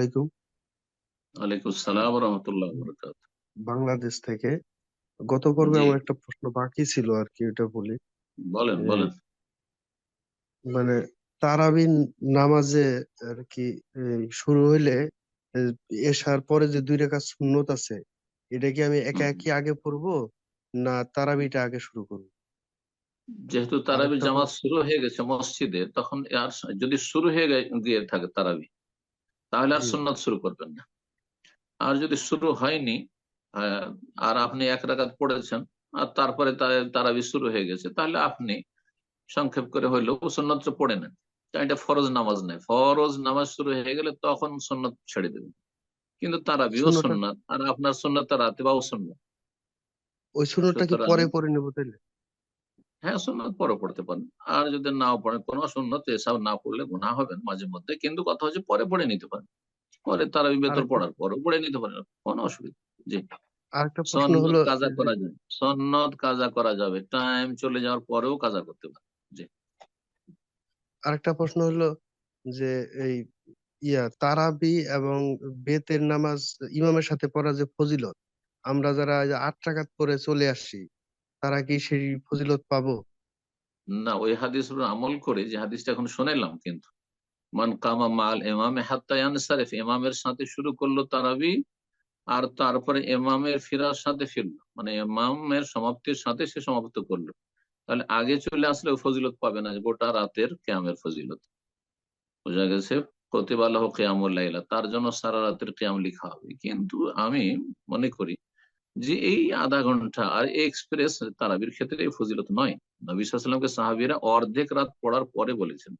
আলাইকুম। ওয়ালাইকুম সালাম রহমতুল্লাহ বরকাত বাংলাদেশ থেকে গত পর্বে আমার একটা প্রশ্ন বাকি ছিল আর কি ওটা বলি। বলেন বলেন। মানে তারাবি নামাজে আর কি শুরু হইলে এ, এশার পরে যে দুই রাকাত সুন্নত আছে এটা কি আমি একা। একই আগে পড়ব না তারাবিটা আগে শুরু করব? যেহেতু তারাবি জামাত শুরু হয়ে গেছে মসজিদে তখন আর যদি শুরু হয়ে গিয়ে থাকে তারাবি। তাহলে আর সুন্নাত শুরু করবেন না। আর যদি শুরু হয়নি আর আপনি এক রাকাত পড়েছেন আর তারপরে তারাবি শুরু হয়ে গেছে তাহলে আপনি সংক্ষেপ করে হইলেও সুন্নত পড়ে নেন। এটা ফরজ নামাজ নয়। ফরজ নামাজ শুরু হয়ে গেলে তখন সুন্নত ছেড়ে দেবেন। কিন্তু তারাবিও সুন্নতটা সুন্নাত আর আপনার সুন্নত রাতে বাও সুন্নাত। ওই সুন্নতটা কি পরে পরে নেব তাইলে? হ্যাঁ সুন্নত পরে পড়তে পারেন। আর যদি নাও পড়েন কোনো সুন্নত এসব না পড়লে গুনাহ হবেন মাঝে মধ্যে। কিন্তু কথা হচ্ছে পরে পড়ে নিতে পারেন। পরে তারা বেতর পড়ার পরও পড়ে নিতে পারেন কোনো অসুবিধা জি। সন্ন্যত কাজা করা যায়। সন্ন্যত কাজা করা যাবে। টাইম চলে যাওয়ার পরেও কাজা করতে পারে জি। আরেকটা প্রশ্ন হলো যে এই ইয়া তারাবি এবং বেতের নামাজ ইমামের সাথে পড়া যে ফজিলত আমরা যারা আট রাকাত পরে চলে আসছি তারা কি সেই ফজিলত পাবো? না, ওই হাদিস আমল করে যে হাদিসটা এখন শুনেলাম কিন্তু। মান কামা মাল এমামে হাত্তা ইয়ানসারিফ, ইমামের সাথে শুরু করল তারাবি, আর তারপরে এমামের ফিরার সাথে ফিরলো। মানে এমামের সমাপ্তির সাথে সে সমাপ্ত করল। তাহলে আগে চলে আসলে ফজিলত পাবে না, গোটা রাতের ক্যামের ফজিলত। বোঝা গেছে? প্রতিবাল্লাহ কেয়ামুল্লাইলা তার জন্য সারা রাতের কেয়াম লিখা হবে। কিন্তু আমি মনে করি যে এই আধা ঘণ্টা আর এক্সপ্রেস তারাবির ক্ষেত্রে এই ফজিলত নয়। নবী সাল্লামকে সাহাবিরা অর্ধেক রাত পড়ার পরে বলেছেন,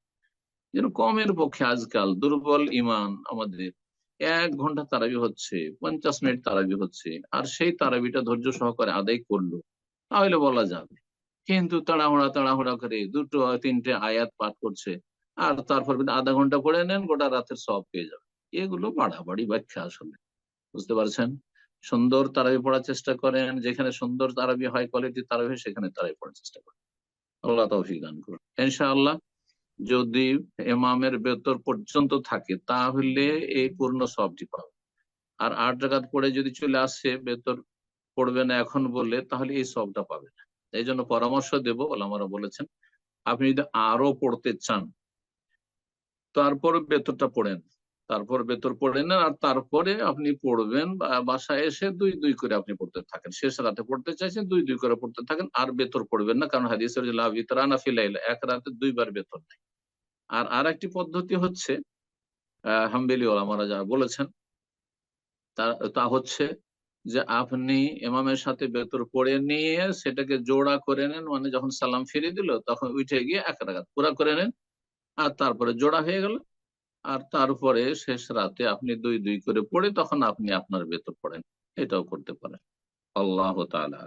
যেন কমের পক্ষে আজকাল দুর্বল ইমান আমাদের। এক ঘণ্টা তারাবি হচ্ছে, পঞ্চাশ মিনিট তারাবি হচ্ছে, আর সেই তারাবিটা ধৈর্য সহকারে আদায় করল, তাহলে বলা যাবে। কিন্তু তাড়াহুড়া তাড়াহুড়া করে দুটো, তিনটে আয়াত পাঠ করছে, আর তারপর আধা ঘণ্টা পড়ে নেন, গোটা রাতের সব পেয়ে যাবে। এগুলো বাড়াবাড়ি ব্যাখ্যা আসলে। বুঝতে পারছেন? সুন্দর তারাবি পড়ার চেষ্টা করেন, যেখানে সুন্দর তারাবি হয় কোয়ালিটি তারাবি সেখানে তারাবি পড়ার চেষ্টা করেন। আল্লাহ তৌফিক দান করুন। ইনশাআল্লাহ যদি ইমামের বেতর পর্যন্ত থাকে, তাহলে এই পূর্ণ সবটি পাবে আর আট জায়গাত পড়ে যদি চলে আসে বেতর পড়বে না এখন বললে তাহলে এই সবটা পাবে না এই জন্য পরামর্শ দেব, ওলামারা বলেছেন, আপনি যদি আরও পড়তে চান, তারপর বেতরটা পড়েন। তারপর বেতর পড়ে নেন আর তারপরে আপনি পড়বেন বাসায় এসে দুই দুই করে আপনি পড়তে থাকেন। শেষ রাতে পড়তে চাইছেন, দুই দুই করে পড়তে থাকেন, আর বেতর পড়বেন না, কারণ হাদিসের যে লাভ ইতরানা ফিলাইল এক রাতে দুইবার বেতর নেই। আর আর একটি পদ্ধতি হচ্ছে হাম্বেলি ওলামারা যা বলেছেন, তা হচ্ছে যে আপনি ইমামের সাথে বেতর পড়ে নিয়ে সেটাকে জোড়া করে নেন মানে যখন সালাম ফিরিয়ে দিল, তখন উঠে গিয়ে এক রাগাত পুরা করে নেন, আর তারপরে জোড়া হয়ে গেল আর তারপরে শেষ রাতে আপনি দুই দুই করে পড়ে তখন আপনি আপনার ভেতর পড়েন এটাও করতে পারেন আল্লাহ তালা।